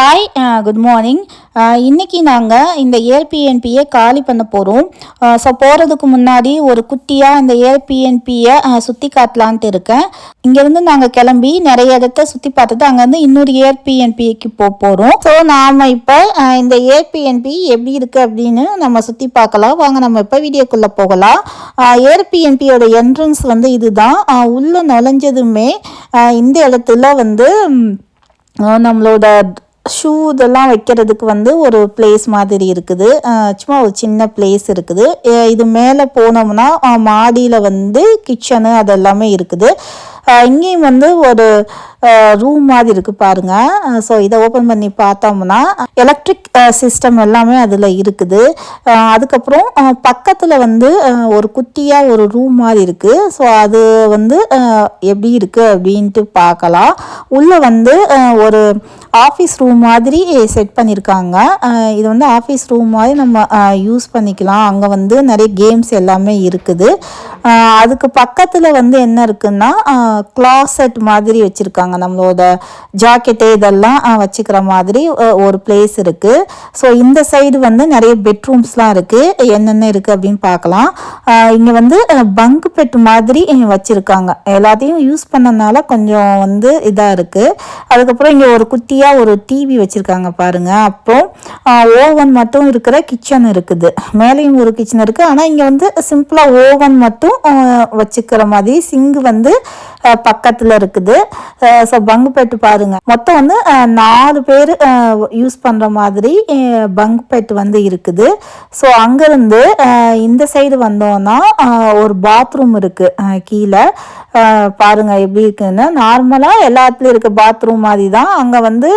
Hi good morning இன்றைக்கி நாங்கள் இந்த ஏர்பிஎன்பியை காலி பண்ண போகிறோம் ஸோ uh, போகிறதுக்கு முன்னாடி ஒரு குட்டியாக இந்த ஏர்பிஎன்பியை uh, சுற்றி காட்டலான்ட்டு இருக்கேன். இங்கேருந்து நாங்கள் கிளம்பி நிறைய இடத்த சுற்றி பார்த்துட்டு அங்கேருந்து இன்னொரு ஏர்பிஎன்பிக்கு போக போகிறோம் ஸோ நாம் இப்போ uh, இந்த ஏர்பிஎன்பி எப்படி இருக்குது அப்படின்னு நம்ம சுற்றி பார்க்கலாம். வாங்க நம்ம இப்போ வீடியோக்குள்ளே போகலாம். ஏர்பிஎன்பியோட என்ட்ரன்ஸ் வந்து இதுதான். உள்ளே நுழைஞ்சதுமே இந்த இடத்துல வந்து நம்மளோட ஷூ இதெல்லாம் வைக்கிறதுக்கு வந்து ஒரு பிளேஸ் மாதிரி இருக்குது. சும்மா ஒரு சின்ன பிளேஸ் இருக்குது. இது மேலே போனோம்னா மாடியில் வந்து கிச்சனு அதெல்லாமே இருக்குது. இங்கேயும் வந்து ஒரு ரூம் மாதிரி இருக்குது பாருங்க. ஸோ இதை ஓப்பன் பண்ணி பார்த்தோம்னா எலக்ட்ரிக் சிஸ்டம் எல்லாமே அதில் இருக்குது. அதுக்கப்புறம் பக்கத்தில் வந்து ஒரு குட்டியாக ஒரு ரூம் மாதிரி இருக்குது ஸோ அது வந்து எப்படி இருக்குது அப்படின்ட்டு பார்க்கலாம். உள்ளே வந்து ஒரு ஆஃபீஸ் ரூம் மாதிரி செட் பண்ணியிருக்காங்க இது வந்து ஆஃபீஸ் ரூம் மாதிரி நம்ம யூஸ் பண்ணிக்கலாம். அங்கே வந்து நிறைய கேம்ஸ் எல்லாமே இருக்குது. அதுக்கு பக்கத்தில் வந்து என்ன இருக்குன்னா கிளாசட் மாதிரி வச்சுருக்காங்க. நம்மளோட ஜாக்கெட்டு இதெல்லாம் வச்சுக்கிற மாதிரி ஒரு பிளேஸ் இருக்குது ஸோ இந்த சைடு வந்து நிறைய பெட்ரூம்ஸ்லாம் இருக்குது என்னென்ன இருக்குது அப்படின்னு பார்க்கலாம். இங்கே வந்து பங்க் பெட் மாதிரி வச்சுருக்காங்க. எல்லாத்தையும் யூஸ் பண்ணனால கொஞ்சம் வந்து இதாக இருக்குது அதுக்கப்புறம் இங்கே ஒரு குட்டியாக ஒரு டிவி வச்சுருக்காங்க பாருங்கள் அப்புறம் ஓவன் மட்டும் இருக்கிற கிச்சன் இருக்குது. மேலேயும் ஒரு கிச்சன் இருக்குது ஆனால் இங்கே வந்து சிம்பிளாக ஓவன் மட்டும் வச்சுக்கிற மாதிரி சிங்கு வந்து பக்கத்தில் இருக்குது. ஸோ பங்கு பெட்டு பாருங்கள் மொத்தம் வந்து நாலு பேர் யூஸ் பண்ணுற மாதிரி பங்கு பெட் வந்து இருக்குது. ஸோ அங்கேருந்து இந்த சைடு வந்தோம்னா ஒரு பாத்ரூம் இருக்குது கீழே. பாருங்கள் எப்படி இருக்குன்னு. நார்மலாக எல்லாத்துலேயும் இருக்க பாத்ரூம் மாதிரி தான் அங்கே வந்து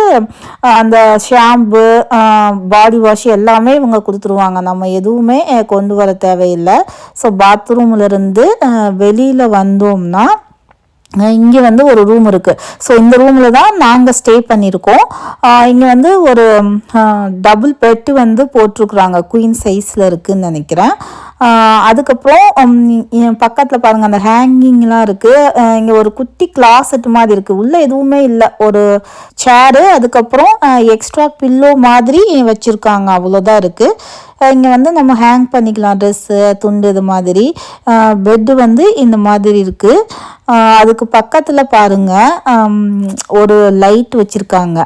அந்த ஷாம்பு பாடி வாஷ் எல்லாமே இவங்க கொடுத்துருவாங்க. நம்ம எதுவுமே கொண்டு வர தேவையில்லை. ஸோ பாத்ரூம்லேருந்து வெளியில் வந்தோம்னா இங்கே வந்து ஒரு ரூம் இருக்குது ஸோ இந்த ரூமில் தான் நாங்கள் ஸ்டே பண்ணியிருக்கோம். இங்கே வந்து ஒரு டபுள் பெட்டு வந்து போட்டிருக்குறாங்க. குயின் சைஸில் இருக்குதுன்னு நினைக்கிறேன். அதுக்கப்புறம் பக்கத்தில் பாருங்கள் அந்த ஹேங்கிங்லாம் இருக்குது இங்கே ஒரு குட்டி கிளாசெட் மாதிரி இருக்குது உள்ளே எதுவுமே இல்லை. ஒரு சேரு அதுக்கப்புறம் எக்ஸ்ட்ரா பில்லோ மாதிரி வச்சுருக்காங்க. அவ்வளோதான் இருக்குது இங்கே வந்து நம்ம ஹேங் பண்ணிக்கலாம். ட்ரெஸ்ஸு துண்டு இது மாதிரி. பெட்டு வந்து இந்த மாதிரி இருக்குது அதுக்கு பக்கத்தில் பாருங்கள் ஒரு லைட் வச்சுருக்காங்க.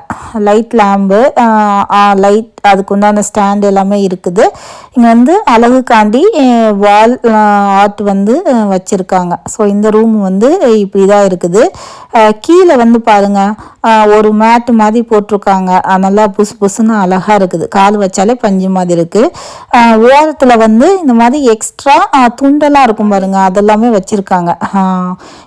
லைட் லேம்பு லைட் அதுக்கு உண்டான ஸ்டாண்ட் எல்லாமே இருக்குது. இங்கே வந்து அழகுக்காண்டி வால் ஆர்ட் வந்து வச்சுருக்காங்க. ஸோ இந்த ரூம் வந்து இப்படி தான் இருக்குது. கீழே வந்து பாருங்க ஒரு மேட்டு மாதிரி போட்டிருக்காங்க. நல்லா புசு புசுன்னு அழகாக இருக்குது. கால் வச்சாலே பஞ்சு மாதிரி இருக்குது ஓரத்தில் வந்து இந்த மாதிரி எக்ஸ்ட்ரா துண்டெல்லாம் இருக்கும் பாருங்கள் அதெல்லாமே வச்சுருக்காங்க.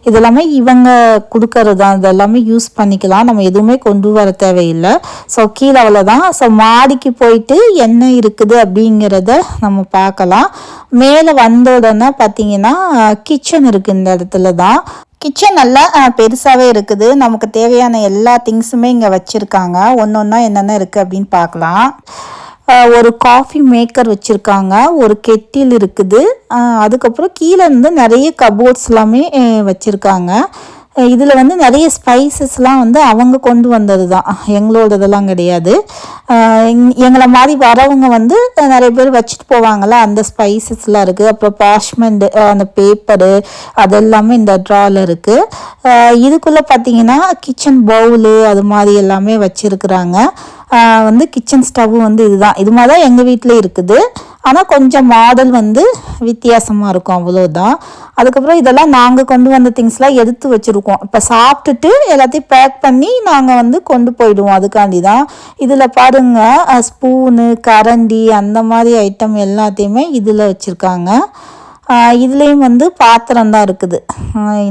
இதெல்லாமே இவங்க கொடுக்கறது தான். இதெல்லாமே யூஸ் பண்ணிக்கலாம். நம்ம எதுவுமே கொண்டு வர தேவையில்லை. ஸோ கீழே அவ்வளோதான் ஸோ மாடிக்கு போயிட்டு என்ன இருக்குது அப்படிங்கிறத நம்ம பார்க்கலாம். மேலே வந்த உடனே பார்த்தீங்கன்னா கிச்சன் இருக்குது இந்த இடத்துல தான். கிச்சன் நல்லா பெருசாகவே இருக்குது. நமக்கு தேவையான எல்லா திங்ஸுமே இங்கே வச்சுருக்காங்க. ஒன்று ஒன்றா என்னென்ன இருக்குது அப்படின்னு பார்க்கலாம். ஒரு காஃபி மேக்கர் வச்சுருக்காங்க. ஒரு கெட்டில் இருக்குது. அதுக்கப்புறம் கீழே இருந்து நிறைய கபோர்ட்ஸ் எல்லாமே வச்சுருக்காங்க. இதில் வந்து நிறைய ஸ்பைசஸ்லாம் வந்து அவங்க கொண்டு வந்தது தான் எங்களோடதெல்லாம் கிடையாது. எங்களை மாதிரி வரவங்க வந்து நிறைய பேர் வச்சுட்டு போவாங்கள்ல அந்த ஸ்பைசஸ்லாம் இருக்குது அப்புறம் பாஷ்மெண்ட் அந்த பேப்பரு அதெல்லாமே இந்த ட்ராவில் இருக்குது இதுக்குள்ளே பார்த்தீங்கன்னா கிச்சன் பவுலு அது மாதிரி எல்லாமே வச்சுருக்குறாங்க. வந்து கிச்சன் ஸ்டவ் வந்து இதுதான். இது மாதிரி தான் எங்கள் வீட்டில் இருக்குது. ஆனால் கொஞ்சம் மாடல் வந்து வித்தியாசமாக இருக்கும். அவ்வளோதான் அதுக்கப்புறம் இதெல்லாம் நாங்கள் கொண்டு வந்த திங்ஸ்லாம் எடுத்து வச்சுருக்கோம். இப்போ சாப்பிட்டுட்டு எல்லாத்தையும் பேக் பண்ணி நாங்கள் வந்து கொண்டு போயிடுவோம். அதுக்காண்டி தான் இதில் பாருங்கள் ஸ்பூனு கரண்டி அந்த மாதிரி ஐட்டம் எல்லாத்தையுமே இதில் வச்சுருக்காங்க. இதுலேயும் வந்து பாத்திரம் தான் இருக்குது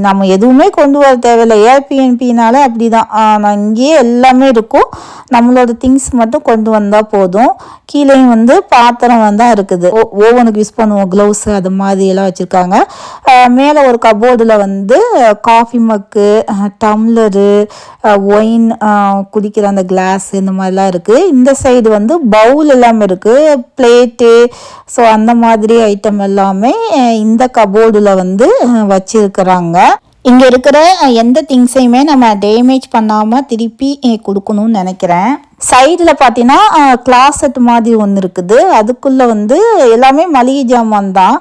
நம்ம எதுவுமே கொண்டு வர தேவையில்லை. ஏபிஎன்பினால அப்படி தான் இங்கேயே எல்லாமே இருக்கும். நம்மளோட திங்ஸ் மட்டும் கொண்டு வந்தால் போதும். கீழேயும் வந்து பாத்திரம் தான் இருக்குது. ஓவனுக்கு யூஸ் பண்ணுவோம். க்ளவுஸ் அது மாதிரி எல்லாம் வச்சுருக்காங்க. மேலே ஒரு கபோர்டில் வந்து காஃபி மக்கு டம்ளரு ஒயின் குடிக்கிற அந்த கிளாஸ் இந்த மாதிரிலாம் இருக்குது இந்த சைடு வந்து பவுல் எல்லாமே இருக்குது பிளேட்டு ஸோ அந்த மாதிரி ஐட்டம் எல்லாமே இந்த கபோர்டில் வந்து வச்சுருக்குறாங்க வச்சிருக்கிறாங்க. இங்கே இருக்கிற எந்த திங்ஸையுமே நம்ம டேமேஜ் பண்ணாமல் திருப்பி கொடுக்கணும்னு நினைக்கிறேன். சைடில் பார்த்தீங்கன்னா கிளாசட் மாதிரி ஒன்று இருக்குது. அதுக்குள்ளே வந்து எல்லாமே மளிகை ஜாமான் தான்.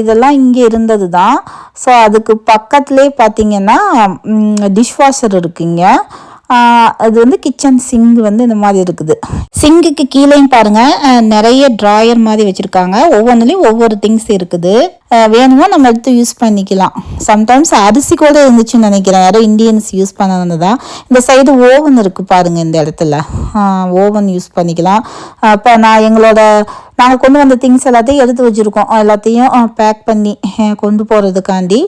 இதெல்லாம் இங்கே இருந்தது தான். ஸோ அதுக்கு பக்கத்துலேயே பார்த்தீங்கன்னா டிஷ்வாஷர் இருக்குங்க அது வந்து கிச்சன் சிங்க் வந்து இந்த மாதிரி இருக்குது. சிங்குக்கு கீழேயும் பாருங்க நிறைய ட்ராயர் மாதிரி வச்சிருக்காங்க. ஒவ்வொன்றுலையும் ஒவ்வொரு திங்ஸ் இருக்குது. வேணுமோ நம்ம எடுத்து யூஸ் பண்ணிக்கலாம். சம்டைம்ஸ் அரிசி கூட இருந்துச்சுன்னு நினைக்கிறேன். யாரோ இந்தியன்ஸ் யூஸ் பண்ணது தான். இந்த சைடு ஓவன் இருக்கு பாருங்க இந்த இடத்துல. ஓவன் யூஸ் பண்ணிக்கலாம். இப்போ நான் எங்களோட நாங்கள் கொண்டு வந்த திங்ஸ் எல்லாத்தையும் எடுத்து வச்சுருக்கோம். எல்லாத்தையும் பேக் பண்ணி கொண்டு போகிறதுக்காண்டி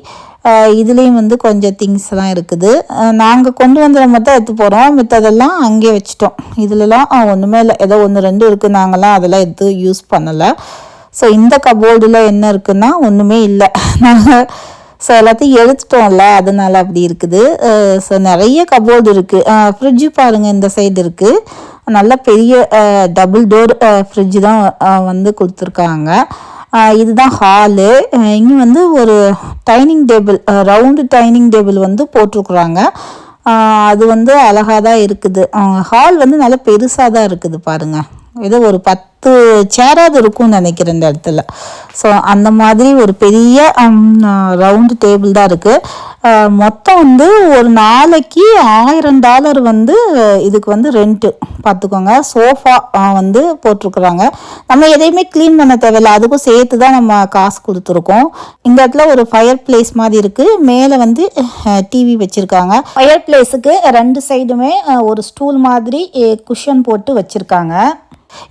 இதுலேயும் வந்து கொஞ்சம் திங்ஸ்லாம் இருக்குது. நாங்கள் கொண்டு வந்ததை மட்டும் எடுத்து போகிறோம் மித்ததெல்லாம் அங்கேயே வச்சிட்டோம். இதுலலாம் ஒன்றுமே இல்லை. ஏதோ ஒன்று ரெண்டு இருக்குது நாங்களாம் அதெல்லாம் எடுத்து யூஸ் பண்ணலை. ஸோ இந்த கபோர்டில் என்ன இருக்குன்னா ஒன்றுமே இல்லை. நாங்கள் ஸோ எல்லாத்தையும் எடுத்துட்டோம்ல. அதனால அப்படி இருக்குது. ஸோ நிறைய கபோர்டு இருக்குது ஃப்ரிட்ஜு பாருங்கள் இந்த சைடு இருக்குது நல்ல பெரிய டபுள் டோர் ஃப்ரிட்ஜு தான் வந்து கொடுத்துருக்காங்க. இதுதான் ஹாலு இங்கே வந்து ஒரு dining table round dining table வந்து போட்டிருக்குறாங்க. அது வந்து அழகாக தான் இருக்குது. ஹால் வந்து நல்லா பெருசாக தான் இருக்குது பாருங்கள் ஏதோ ஒரு பத்து சேராவது இருக்கும்னு நினைக்கிறேன் இந்த இடத்துல. ஸோ அந்த மாதிரி ஒரு பெரிய ரவுண்டு டேபிள் தான் இருக்குது மொத்தம் வந்து ஒரு நாளைக்கு ஆயிரம் டாலர் வந்து இதுக்கு வந்து ரெண்ட்டு பார்த்துக்கோங்க சோஃபா வந்து போட்டிருக்குறாங்க. நம்ம எதையுமே க்ளீன் பண்ண தேவையில்ல. அதுக்கும் சேர்த்து தான் நம்ம காசு கொடுத்துருக்கோம். இந்த இடத்துல ஒரு ஃபயர் பிளேஸ் மாதிரி இருக்குது மேலே வந்து டிவி வச்சுருக்காங்க. ஃபயர் பிளேஸுக்கு ரெண்டு சைடுமே ஒரு ஸ்டூல் மாதிரி குஷன் போட்டு வச்சுருக்காங்க.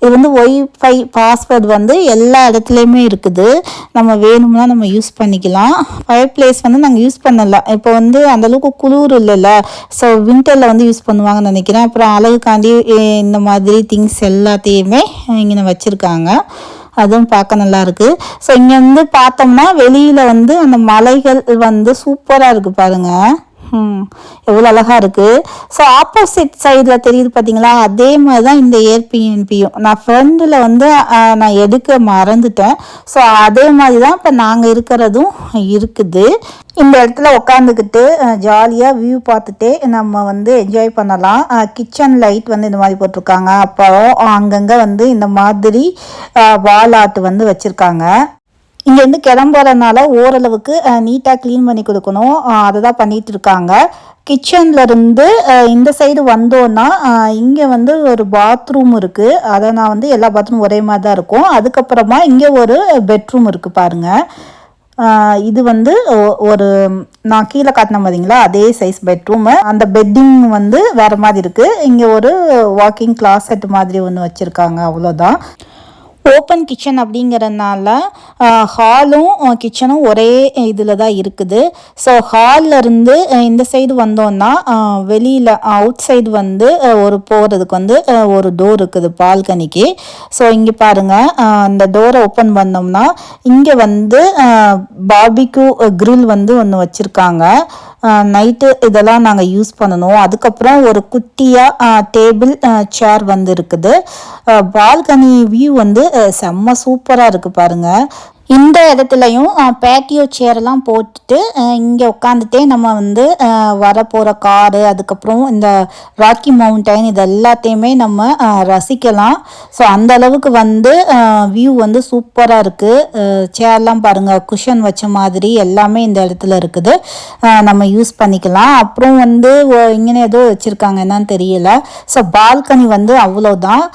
இது வந்து ஒய்ஃபை பாஸ்வேர்டு வந்து எல்லா இடத்துலையுமே இருக்குது. நம்ம வேணும்னா நம்ம யூஸ் பண்ணிக்கலாம். ஃபயர் பிளேஸ் வந்து நாங்கள் யூஸ் பண்ணலாம். இப்போ வந்து அந்தளவுக்கு குளிர் இல்லைல்ல. ஸோ வின்டரில் வந்து யூஸ் பண்ணுவாங்கன்னு நினைக்கிறேன். அப்புறம் அழகுக்காண்டி இந்த மாதிரி திங்ஸ் எல்லாத்தையுமே இங்கே வச்சுருக்காங்க. அதுவும் பார்க்க நல்லாயிருக்கு ஸோ இங்கேருந்து பார்த்தோம்னா வெளியில் வந்து அந்த மலைகள் வந்து சூப்பராக இருக்குது பாருங்கள் எவ்வளோ அழகாக இருக்குது ஸோ ஆப்போசிட் சைடில் தெரியுது பார்த்தீங்களா அதே மாதிரி தான் இந்த ஏர்பிஎன்பியும் நான் ஃப்ரெண்டில் வந்து நான் எடுக்க மறந்துட்டேன். ஸோ அதே மாதிரி தான் இப்போ நாங்கள் இருக்கிறதும் இருக்குது. இந்த இடத்துல உட்காந்துக்கிட்டு ஜாலியாக வியூ பார்த்துட்டே நம்ம வந்து என்ஜாய் பண்ணலாம். கிச்சன் லைட் வந்து இந்த மாதிரி போட்டிருக்காங்க. அப்புறம் அங்கங்கே வந்து இந்த மாதிரி வால் ஆர்ட் வந்து வச்சுருக்காங்க. இங்கேருந்து கிளம்புறதுனால ஓரளவுக்கு நீட்டாக க்ளீன் பண்ணி கொடுக்கணும். அதை தான் பண்ணிகிட்டு இருக்காங்க. கிச்சன்லேருந்து இந்த சைடு வந்தோன்னா இங்கே வந்து ஒரு பாத்ரூம் இருக்குது அதை நான் வந்து எல்லா பாத்ரூம் ஒரே மாதிரி தான் இருக்கும். அதுக்கப்புறமா இங்கே ஒரு பெட்ரூம் இருக்குது பாருங்கள் இது வந்து ஒரு நான் கீழே காட்டின பார்த்தீங்களா அதே சைஸ் பெட்ரூமு அந்த பெட்டிங் வந்து வேறு மாதிரி இருக்குது இங்கே ஒரு வாக்கிங் கிளாசெட் மாதிரி ஒன்று வச்சுருக்காங்க. அவ்வளோதான் ஓப்பன் கிச்சன் அப்படிங்கிறதுனால ஹாலும் கிச்சனும் ஒரே இதில் தான் இருக்குது ஸோ ஹாலில் இந்த சைடு வந்தோம்னா வெளியில் அவுட் சைடு வந்து ஒரு போகிறதுக்கு வந்து ஒரு டோர் இருக்குது பால்கனிக்கு. ஸோ இங்கே பாருங்கள் அந்த டோரை ஓப்பன் பண்ணோம்னா இங்கே வந்து பார்பிக்யூ க்ரில் வந்து ஒன்று வச்சுருக்காங்க. நைட்டு இதெல்லாம் நாங்கள் யூஸ் பண்ணணும். அதுக்கப்புறம் ஒரு குட்டியாக டேபிள் சேர் வந்து இருக்குது. பால்கனி வியூ வந்து செம்ம சூப்பராக இருக்குது பாருங்கள் இந்த இடத்துலையும் பேட்டியோ சேரெல்லாம் போட்டுட்டு இங்கே உட்காந்துட்டே நம்ம வந்து வரப்போகிற காரு அதுக்கப்புறம் இந்த ராக்கி மவுண்டைன் இது எல்லாத்தையுமே நம்ம ரசிக்கலாம். ஸோ அந்த அளவுக்கு வந்து வியூ வந்து சூப்பராக இருக்குது சேர்லாம் பாருங்கள் குஷன் வச்ச மாதிரி எல்லாமே இந்த இடத்துல இருக்குது. நம்ம யூஸ் பண்ணிக்கலாம். அப்புறம் வந்து இங்கே ஏதோ வச்சுருக்காங்க என்னன்னு தெரியல. ஸோ பால்கனி வந்து அவ்வளோதான்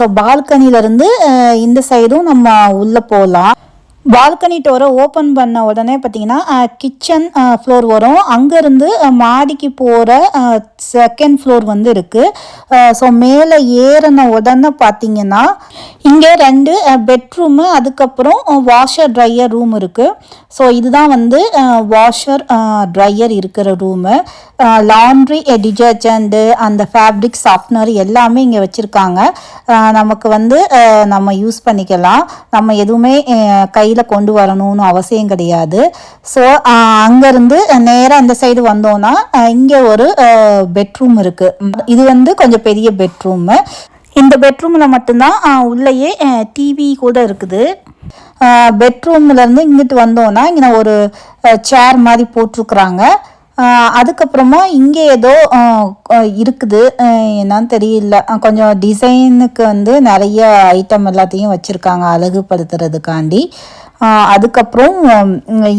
ஸோ பால்கனிலேருந்து இந்த சைடும் நம்ம உள்ளே போகலாம் பால்கனி டோரை ஓப்பன் பண்ண உடனே பார்த்தீங்கன்னா கிச்சன் ஃப்ளோர் வரும். அங்கேருந்து மாடிக்கு போகிற செகண்ட் ஃப்ளோர் வந்து இருக்குது ஸோ மேலே ஏறின உடனே பார்த்தீங்கன்னா இங்கே ரெண்டு பெட்ரூமு அதுக்கப்புறம் வாஷர் ட்ரையர் ரூம் இருக்குது ஸோ இதுதான் வந்து வாஷர் ட்ரையர் இருக்கிற ரூமு லாண்ட்ரி டிட்டர்ஜெண்ட்டு அந்த ஃபேப்ரிக் சாஃப்ட்னர் எல்லாமே இங்கே வச்சுருக்காங்க. நமக்கு வந்து நம்ம யூஸ் பண்ணிக்கலாம். நம்ம எதுவுமே கையில் கொண்டு வரணும்னு அவசியம் கிடையாது. ஸோ அங்கேருந்து நேராக இந்த சைடு வந்தோன்னா இங்கே ஒரு பெட்ரூம் இருக்குது இது வந்து கொஞ்சம் பெரிய பெட்ரூமு இந்த பெட்ரூமில் மட்டும்தான் உள்ளேயே டிவி கூட இருக்குது. பெட்ரூம்லேருந்து இங்கிட்டு வந்தோன்னா இங்கே ஒரு சேர் மாதிரி போட்டிருக்குறாங்க. அதுக்கப்புறமா இங்கே ஏதோ இருக்குது. என்னன்னு தெரியல. கொஞ்சம் டிசைனுக்கு வந்து நிறைய ஐட்டம் எல்லாத்தையும் வச்சுருக்காங்க அழகுபடுத்துறதுக்காண்டி. அதுக்கப்புறம்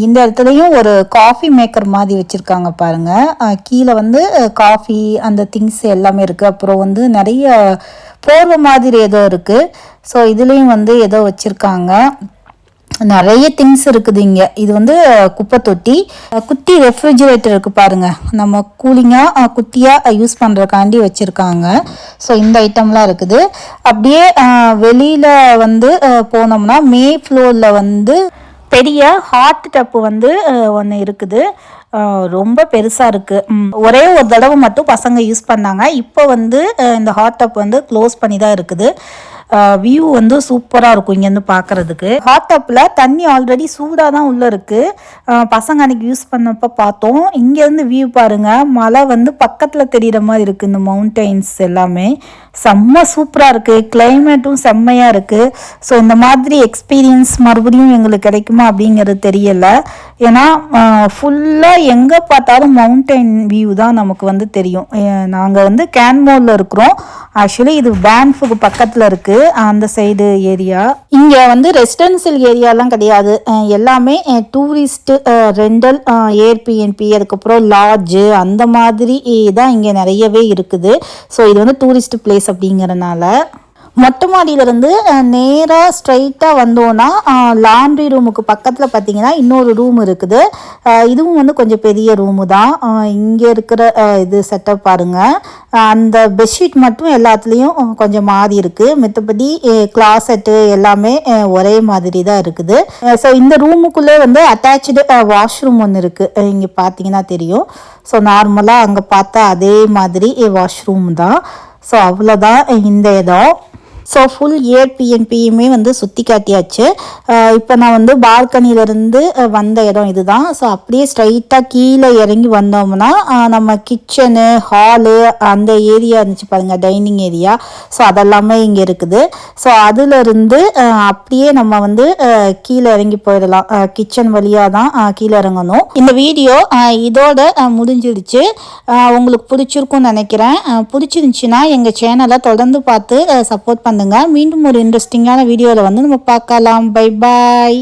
இந்த இடத்துலையும் ஒரு காஃபி மேக்கர் மாதிரி வச்சுருக்காங்க பாருங்கள் கீழே வந்து காஃபி அந்த திங்ஸ் எல்லாமே இருக்குது அப்புறம் வந்து நிறைய போர்வை மாதிரி ஏதோ இருக்குது ஸோ இதுலேயும் வந்து ஏதோ வச்சுருக்காங்க. நிறைய திங்ஸ் இருக்குது இங்கே. இது வந்து குப்பை தொட்டி குட்டி ரெஃப்ரிஜிரேட்டர் இருக்குது பாருங்கள் நம்ம கூலிங்காக குட்டியாக யூஸ் பண்ணுறக்காண்டி வச்சுருக்காங்க. ஸோ இந்த ஐட்டம்லாம் இருக்குது. அப்படியே வெளியில் வந்து போனோம்னா மே ஃப்ளோரில் வந்து பெரிய ஹாட் டப்பு வந்து ஒன்று இருக்குது. ரொம்ப பெருசாக இருக்குது ஒரே ஒரு தடவை மட்டும் பசங்க யூஸ் பண்ணாங்க. இப்போ வந்து இந்த ஹாட் டப் வந்து க்ளோஸ் பண்ணி தான் இருக்குது. வியூ வந்து சூப்பராக இருக்கும் இங்கேருந்து பார்க்குறதுக்கு. ஹாட் டப்பில் தண்ணி ஆல்ரெடி சூடாக தான் உள்ளே இருக்குது பசங்க அன்னைக்கு யூஸ் பண்ணப்போ பார்த்தோம். இங்கேருந்து வியூ பாருங்கள் மலை வந்து பக்கத்தில் தெரிகிற மாதிரி இருக்குது இந்த மவுண்டெயின்ஸ் எல்லாமே. செம்ம சூப்பராக இருக்குது கிளைமேட்டும் செம்மையாக இருக்குது ஸோ இந்த மாதிரி எக்ஸ்பீரியன்ஸ் மறுபடியும் எங்களுக்கு கிடைக்குமா அப்படிங்கிறது தெரியல. ஏன்னா ஃபுல்லாக எங்கே பார்த்தாலும் மவுண்டைன் வியூ தான் நமக்கு வந்து தெரியும். நாங்கள் வந்து கேன்மோரில் இருக்கிறோம். ஆக்சுவலி இது பேன்ஃபுக்கு பக்கத்தில் இருக்குது அந்த சைடு ஏரியா இங்கே வந்து ரெசிடென்சியல் ஏரியாலாம் கிடையாது. எல்லாமே டூரிஸ்ட்டு ரெண்டல் ஏர்பிஎன்பி அதுக்கப்புறம் லாட்ஜு அந்த மாதிரி தான் இங்கே நிறையவே இருக்குது. ஸோ இது வந்து டூரிஸ்ட் பிளேஸ் அப்படிங்கிறனால மொட்டை மாடியிலேருந்து நேராக ஸ்ட்ரைட்டாக வந்தோன்னா லாண்ட்ரி ரூமுக்கு பக்கத்தில் பார்த்தீங்கன்னா இன்னொரு ரூம் இருக்குது. இதுவும் வந்து கொஞ்சம் பெரிய ரூமு தான். இங்கே இருக்கிற இது செட்டப் பாருங்கள் அந்த பெட்ஷீட் மட்டும் எல்லாத்துலேயும் கொஞ்சம் மாறி இருக்குது மித்தபடி கிளாசெட்டு எல்லாமே ஒரே மாதிரி தான் இருக்குது. ஸோ இந்த ரூமுக்குள்ளே வந்து அட்டாச்சு வாஷ்ரூம் ஒன்று இருக்குது இங்கே பார்த்தீங்கன்னா தெரியும். ஸோ நார்மலாக அங்கே பார்த்தா அதே மாதிரி வாஷ்ரூம் தான். ஸோ அவ்வளோதான் இந்த இடம் ஸோ ஃபுல் ஏர் பிஎன்பியுமே வந்து சுற்றி காட்டியாச்சு. இப்போ நான் வந்து பால்கனியிலேருந்து வந்த இடம் இதுதான். ஸோ அப்படியே ஸ்ட்ரைட்டாக கீழே இறங்கி வந்தோம்னா நம்ம கிச்சனு ஹாலு அந்த ஏரியா இருந்துச்சு பாருங்கள் டைனிங் ஏரியா ஸோ அதெல்லாமே இங்கே இருக்குது. ஸோ அதுலேருந்து அப்படியே நம்ம வந்து கீழே இறங்கி போயிடலாம். கிச்சன் வழியாக தான் கீழே இறங்கணும். இந்த வீடியோ இதோட முடிஞ்சிடுச்சு உங்களுக்கு பிடிச்சிருக்கும்னு நினைக்கிறேன். பிடிச்சிருந்துச்சின்னா பிடிச்சிருந்துச்சுன்னா எங்கள் சேனலை தொடர்ந்து பார்த்து சப்போர்ட் பண்ணுங்கள் மீண்டும் ஒரு இன்ட்ரெஸ்டிங்கான வீடியோவில் வந்து நம்ம பார்க்கலாம். Bye bye